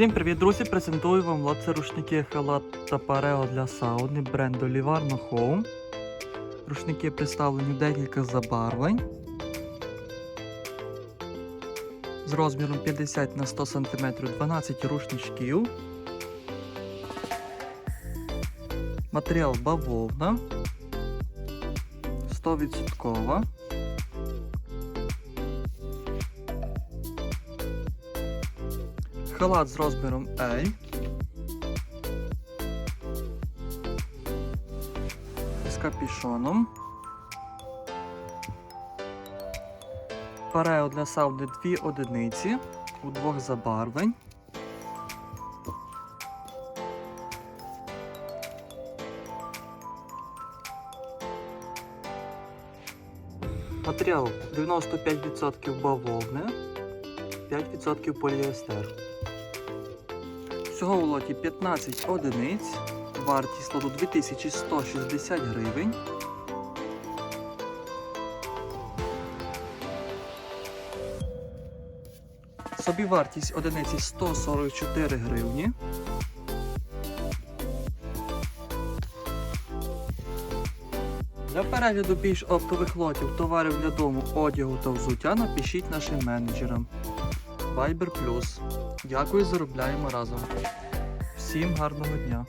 Всім привіт, друзі! Презентую вам лот це рушники халат та парео для сауни бренду Livarno Home. Рушники представлені в декілька забарвлень. З розміром 50 на 100 см 12 рушничків. Матеріал бавовна. 100%. Халат з розміром L. З капішоном. Парео для сауни 2 одиниці у двох забарвлень. Матеріал 95% бавовни, 5% поліестер. Всього в лоті 15 одиниць, вартість лоту 2160 гривень. Собівартість одиниці 144 гривні. Для перегляду більш оптових лотів товарів для дому, одягу та взуття напишіть нашим менеджерам. Viber Plus. Дякую, заробляємо разом. Всім гарного дня!